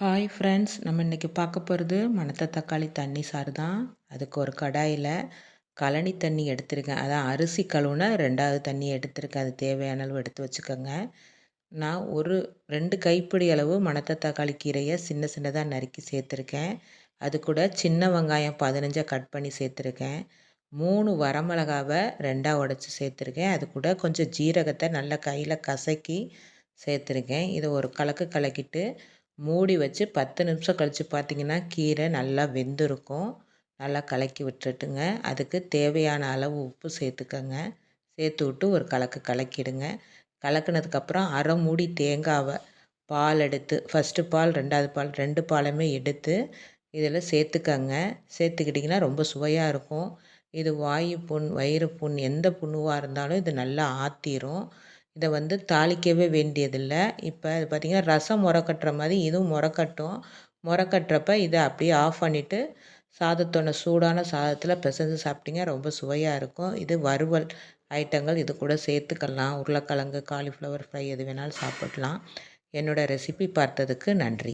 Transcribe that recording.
Hi friends நம்ம இன்றைக்கி பார்க்க போகிறது மணத்த தக்காளி தண்ணி சாறு தான். அதுக்கு ஒரு கடாயில் கழனி தண்ணி எடுத்திருக்கேன். அதான் அரிசி கழுவுன ரெண்டாவது தண்ணி எடுத்திருக்கேன். அது தேவையான அளவு எடுத்து வச்சுக்கோங்க. நான் ஒரு ரெண்டு கைப்பிடி அளவு மணத்த தக்காளி கீரையை சின்ன சின்னதாக நறுக்கி சேர்த்துருக்கேன். அது கூட சின்ன வெங்காயம் பதினஞ்சாக கட் பண்ணி சேர்த்துருக்கேன். மூணு வரமிளகாவை ரெண்டாக உடச்சி சேர்த்துருக்கேன். அது கூட கொஞ்சம் ஜீரகத்தை நல்லா கையில் கசக்கி சேர்த்துருக்கேன். இதை ஒரு கலக்கு கலக்கிட்டு மூடி வச்சு பத்து நிமிஷம் கழித்து பார்த்திங்கன்னா கீரை நல்லா வெந்திருக்கும். நல்லா கலக்கி விட்டுட்டுங்க. அதுக்கு தேவையான அளவு உப்பு சேர்த்துக்கங்க. சேர்த்து விட்டு ஒரு கலக்கு கலக்கிடுங்க. கலக்கினதுக்கப்புறம் அரை மூடி தேங்காவை பால் எடுத்து ஃபஸ்ட்டு பால் ரெண்டாவது பால் ரெண்டு பாலுமே எடுத்து இதில் சேர்த்துக்கங்க. சேர்த்துக்கிட்டிங்கன்னா ரொம்ப சுவையாக இருக்கும். இது வாயு புண் வயிறு புண் எந்த புண்ணுவாக இருந்தாலும் இது நல்லா ஆற்றிரும் இதை வந்து தாளிக்கவே வேண்டியதில்லை. இப்போ அது பார்த்திங்கன்னா ரசம் முறக்கட்டுற மாதிரி இதுவும் முறக்கட்டும் முறக்கட்டுறப்ப இதை அப்படியே ஆஃப் பண்ணிவிட்டு சாதத்தோட சூடான சாதத்தில் பிசைஞ்சு சாப்பிட்டிங்க ரொம்ப சுவையாக இருக்கும். இது வறுவல் ஐட்டங்கள் இது கூட சேர்த்துக்கலாம். உருளைக்கிழங்கு காலிஃப்ளவர் ஃப்ரை எது வேணாலும் சாப்பிடலாம். என்னோடய ரெசிபி பார்த்ததுக்கு நன்றி.